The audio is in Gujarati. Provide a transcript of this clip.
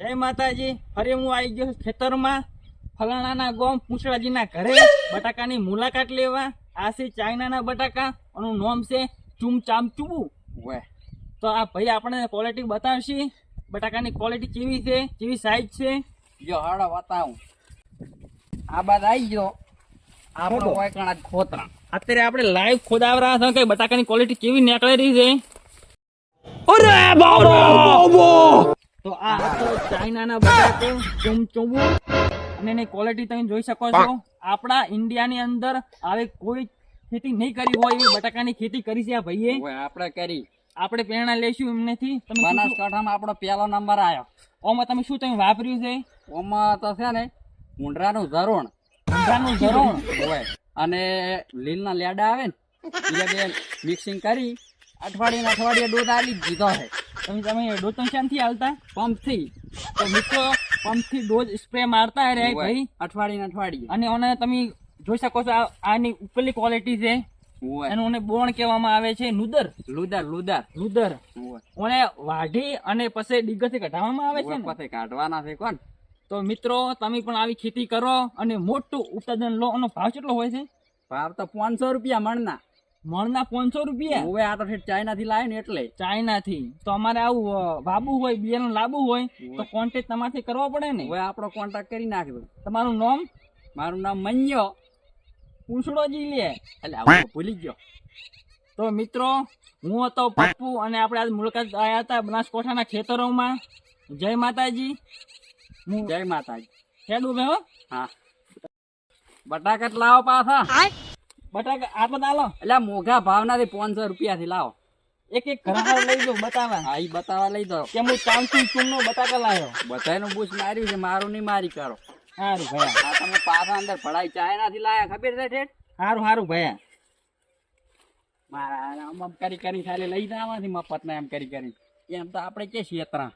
જય માતાજી. ફરી હું આવી ગયો ખેતરમાં. ફલાણાના ગોમ પૂછડાજીના ઘરે. બટાકાની મુલાકાત લેવા. આ છે ચાઇનાના બટાકા. એનું નામ છે ચૂમ ચામ ચૂબુ વે તો આ ભાઈ આપણે ક્વોલિટી બતાવશે. બટાકાની ક્વોલિટી કેવી છે? કેવી સાઈઝ છે? જો હાડો બતાવું. આ બાદ આવી ગયો. આપણો. વાયકણા ખોતરા. અત્યારે આપણે લાઈવ ખોદાવરા હતા કે બટાકાની ક્વોલિટી કેવી નીકળેલી છે? અરે બાબો! તો આ હતો ચાઇનાના બટાકો ચમચમુ અને એની ક્વોલિટી તમે જોઈ શકો છો. આપણા ઇન્ડિયાની અંદર આવે કોઈ ખેતી નહીં કરી હોય એવી બટાકાની ખેતી કરી છે આ ભાઈએ. આપણે કરી. આપણે પ્રેરણા લઈશું એમનેથી તમે બનાસકાંઠામાં આપણો પહેલો નંબર આવ્યો. ઓમાં તમે શું તમે વાપર્યું છે? ઓમાં તો છે ને ઊંડરાનું ધરોણ ઊંડરાનું ધરોણ હોય અને લીલના લેડા આવે ને એ બે મિક્સિંગ કરી અઠવાડિયે અઠવાડિયે દૂધ આલી જ દીધો છે. તમે તમે ડોતન આવતા હાલતા? પંપથી. તો મિત્રો પંપથી ડોઝ સ્પ્રે મારતા રહે ભાઈ. અઠવાડિયે અઠવાડિયે. અને ઓને તમે જોઈ શકો છો આની ઉપરની ક્વોલિટી છે. એનું ઓને બોણ કહેવામાં આવે છે નુદર લુદર લુદર. લુદર. ઓને વાઢી અને પછી ડીગરથી કઢાવવામાં આવે છે પછી કાઢવાના છે કોણ? તો મિત્રો તમે પણ આવી ખેતી કરો અને મોટું ઉત્પાદન લો. એનો ભાવ કેટલો હોય છે? ભાવ તો પાંચસો રૂપિયા મણના. મણના પાંચસો રૂપિયા? હવે આ તો ઠેઠ ચાઇના થી લાવે ને એટલે. ચાઇનાથી? તો અમારે આવું વાબુ હોય બિયારણ લાબુ હોય તો કોન્ટેક્ટ તમારથી કરવો પડે ને? હવે આપણો કોન્ટેક્ટ કરી નાખ્યો તમારું નામ? મારું નામ મન્યો. પૂછડોજી લે. એટલે આવું ભૂલી ગયો. તો મિત્રો હું હતો પપ્પુ અને આપણે આજ મુલાકાત આવ્યા હતા બનાસકોઠાના ખેતરોમાં. જય માતાજી. હું જય માતાજી. ખેડૂત હો. હા. બટાકા લાવો પાછા. બટાકા આ બધા એટલે મોઘા ભાવના થી પાંચસો રૂપિયા થી લાવો. એક એક ઘરમાં લઈ જાઉં બતાવા હા ઈ બતાવવા લઈ દો કે હું બટાકા લાવ્યો બધાનું બૂસ માર્યું છે મારું નહીં મારી કરો. સારું ભયા. આ તમે પાછા અંદર ભડાઈ ચાઇના થી લાયા ખબર છે ઠેઠ? સારું સારું ભયા. મારા આમ આમ કરી કરી ખાલી લઈ જવાથી મફત ને એમ કરી કરી. એમ તો આપણે કે ક્ષેત્રા